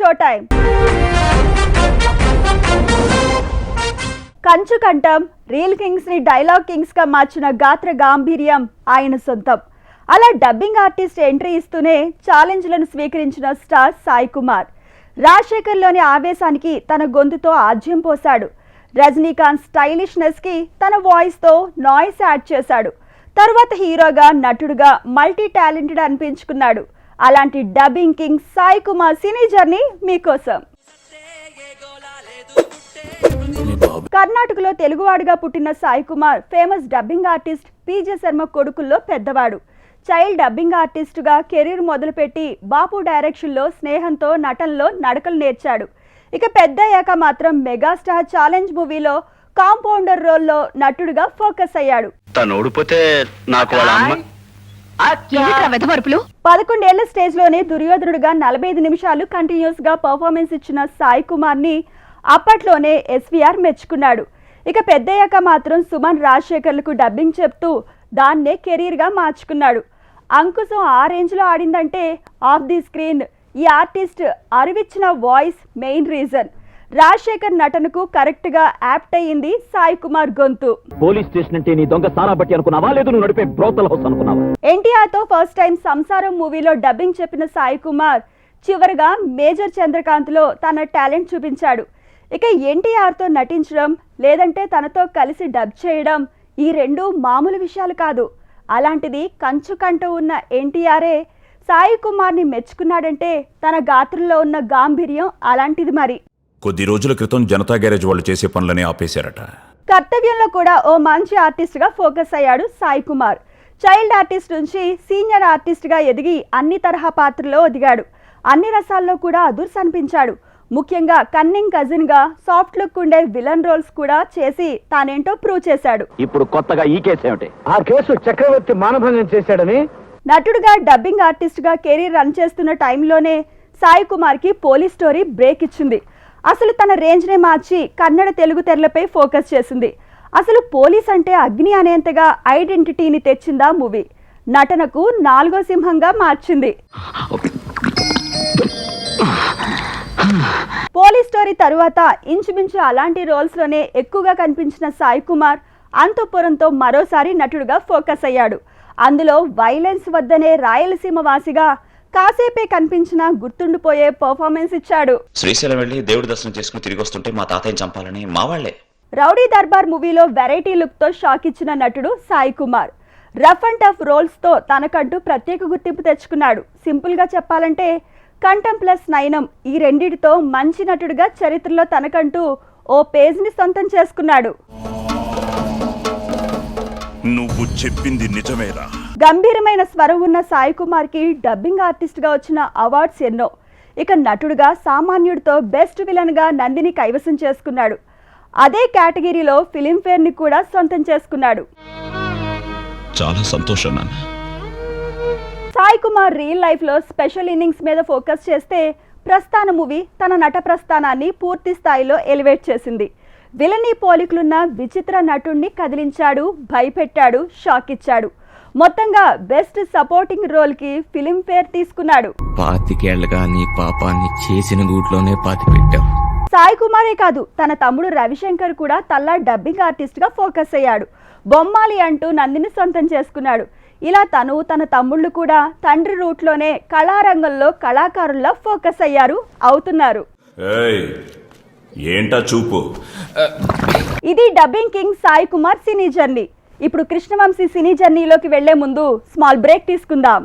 Show time. కంచు కంఠం reel కింగ్స్ని dialogue కింగ్స్గా మార్చిన గాత్ర గాంభీర్యం ఆయన సొంతం. అలా డబ్బింగ్ ఆర్టిస్ట్ ఎంట్రీ ఇస్తూనే ఛాలెంజ్లను స్వీకరించిన స్టార్ సాయి కుమార్. రాజశేఖర్లోని ఆవేశానికి తన గొంతుతో ఆజ్యం పోశాడు. రజనీకాంత్ స్టైలిష్నెస్కి తన వాయిస్తో నాయిస్ యాడ్ చేశాడు. తర్వాత హీరోగా నటుడుగా మల్టీ టాలెంటెడ్ అనిపించుకున్నాడు. అలాంటి dubbing king Sai Kumar cine journey మీకోసం. కర్ణాటకలో తెలుగువాడిగా పుట్టిన Sai Kumar famous dubbing artist PJ Sharma కొడుకుల్లో పెద్దవాడు. చైల్డ్ డబ్బింగ్ ఆర్టిస్టుగా కెరీర్ మొదలుపెట్టి బాపు డైరెక్షన్లో స్నేహంతో నటనలో నడకలు నేర్చాడు. ఇక పెద్దయ్యాక మాత్రం మెగాస్టార్ ఛాలెంజ్ మూవీలో కాంపౌండర్ రోల్లో నటుడుగా ఫోకస్ అయ్యాడు. తను ఓడిపోతే నాకు వాళ్ళ అమ్మ పదకొండేళ్ళ స్టేజ్లోనే దుర్యోధనుడుగా నలభై ఐదు నిమిషాలు కంటిన్యూస్గా పర్ఫార్మెన్స్ ఇచ్చిన సాయి కుమార్ని అప్పట్లోనే ఎస్వీఆర్ మెచ్చుకున్నాడు. ఇక పెద్దయ్యాక మాత్రం సుమన్ రాజశేఖర్లకు డబ్బింగ్ చెప్తూ దాన్నే కెరీర్గా మార్చుకున్నాడు. అంకుశం ఆ రేంజ్లో ఆడిందంటే ఆఫ్ ది స్క్రీన్ ఈ ఆర్టిస్ట్ అరివిచ్చిన వాయిస్ మెయిన్ రీజన్ రాజశేఖర్ నటనకు కరెక్ట్గా యాప్ట్ అయ్యింది సాయి కుమార్ గొంతు. పోలీస్ స్టేషన్ అంటే నీ దొంగ సారా బట్టి అనుకున్నావా? లేదు నువ్వు నడిపే బ్రోతల్ హౌస్ అనుకున్నావా? ఎన్టీఆర్తో ఫస్ట్ టైం సంసారం మూవీలో డబ్బింగ్ చెప్పిన సాయి కుమార్ చివరగా మేజర్ చంద్రకాంత్లో తన టాలెంట్ చూపించాడు. ఇక ఎన్టీఆర్తో నటించడం లేదంటే తనతో కలిసి డబ్ చేయడం ఈ రెండు మామూలు విషయాలు కాదు. అలాంటిది కంచు కంట ఉన్న ఎన్టీఆర్ఏ సాయి కుమార్ని మెచ్చుకున్నాడంటే తన గాత్రంలో ఉన్న గాంభీర్యం అలాంటిది మరి. కొద్ది రోజుల క్రితం జనతా గ్యారేజ్ వాళ్ళు చేసే పనులని ఆపేశారట. కర్తవ్యంలో కూడా ఓ మంచి ఆర్టిస్ట్గా ఫోకస్ అయ్యాడు సాయి కుమార్. చైల్డ్ ఆర్టిస్ట్ నుంచి సీనియర్ ఆర్టిస్ట్గా ఎదిగి అన్ని తరహా పాత్రలో ఎదిగాడు అన్ని రసాల్లో కూడా అదుర్స్ అనిపించాడు. ముఖ్యంగా కన్నింగ్ కజిన్గా సాఫ్ట్ లుక్ ఉండే విలన్ రోల్స్ కూడా చేసి తానేంటో ప్రూవ్ చేశాడు. ఇప్పుడు కొత్తగా ఈ కేసు ఏమిటి? ఆ కేసు చక్రవర్తి మానభంగం చేశాడని? నటుడుగా డబ్బింగ్ ఆర్టిస్ట్గా కెరీర్ రన్ చేస్తున్న టైంలోనే సాయి కుమార్కి పోలీస్ స్టోరీ బ్రేక్ ఇచ్చింది. అసలు తన రేంజ్నే మార్చి కన్నడ తెలుగు తెరలపై ఫోకస్ చేసింది. అసలు పోలీస్ అంటే అగ్ని అనేంతగా ఐడెంటిటీని తెచ్చిందా మూవీ. నటనకు నాలుగో సింహంగా మార్చింది. పోలీస్ స్టోరీ తరువాత ఇంచుమించు అలాంటి రోల్స్లోనే ఎక్కువగా కనిపించిన సాయి కుమార్ అంతఃపురంతో మరోసారి నటుడుగా ఫోకస్ అయ్యాడు. అందులో వైలెన్స్ వద్దనే రాయలసీమ వాసిగా కాసేపే కనిపించిన గుర్తుండిపోయే పర్ఫార్మెన్స్ ఇచ్చాడు. శ్రీశైలం వెళ్ళి దేవుడి దర్శనం చేసుకుని తిరిగి వస్తుంటే మా తాతయ్యని చంపాలని మా వాళ్ళే రౌడీ దర్బార్ మూవీలో వెరైటీ లుక్తో షాక్ ఇచ్చిన నటుడు Sai Kumar. Rough and tough రోల్స్తో తనకంటూ ప్రత్యేక గుర్తింపు తెచ్చుకున్నాడు. సింపుల్గా చెప్పాలంటే కంఠం ప్లస్ నయనం ఈ రెండిటితో మంచి నటుడిగా చరిత్రలో తనకంటూ ఓ పేజ్ని సొంతం చేసుకున్నాడు. నువ్వు చెప్పింది నిజమేరా. గంభీరమైన స్వరం ఉన్న సాయి కుమార్కి డబ్బింగ్ ఆర్టిస్ట్గా వచ్చిన అవార్డ్స్ ఎన్నో. ఇక నటుడుగా సామాన్యుడితో బెస్ట్ విలన్గా నందిని కైవసం చేసుకున్నాడు. అదే కేటగిరీలో ఫిలింఫేర్ని కూడా సొంతం చేసుకున్నాడు. చాలా సంతోషం సాయి కుమార్ రియల్ లైఫ్లో స్పెషల్ ఇన్నింగ్స్ మీద ఫోకస్ చేస్తే ప్రస్థాన మూవీ తన నట ప్రస్థానాన్ని పూర్తి స్థాయిలో ఎలివేట్ చేసింది. విలనీ పోలికలున్న విచిత్ర నటుణ్ణి కదిలించాడు భయపెట్టాడు షాక్ ఇచ్చాడు మొత్తంగా బెస్ట్ సపోర్టింగ్ రోల్కి ఫిలింఫేర్ తీసుకున్నాడు. పాతికేళ్ళుగా నీ పాపాన్ని చేసిన గూట్లోనే పాతి పెట్టావు సాయి కుమారే కాదు తన తమ్ముడు రవిశంకర్ కూడా తల్లా డబ్బింగ్ ఆర్టిస్ట్గా ఫోకస్ అయ్యాడు. బొమ్మాలి అంటూ నందిని సొంతం చేసుకున్నాడు. ఇలా తను తన తమ్ముళ్ళు కూడా తండ్రి రూట్లోనే కళారంగంలో కళాకారుల్లా ఫోకస్ అయ్యారు అవుతున్నారు. ఏయ్ ఏంటా చూపు? ఇది dubbing king Sai Kumar cine journey. ఇప్పుడు కృష్ణవంశీ సినీ జర్నీలోకి వెళ్ళే ముందు స్మాల్ బ్రేక్ తీసుకుందాం.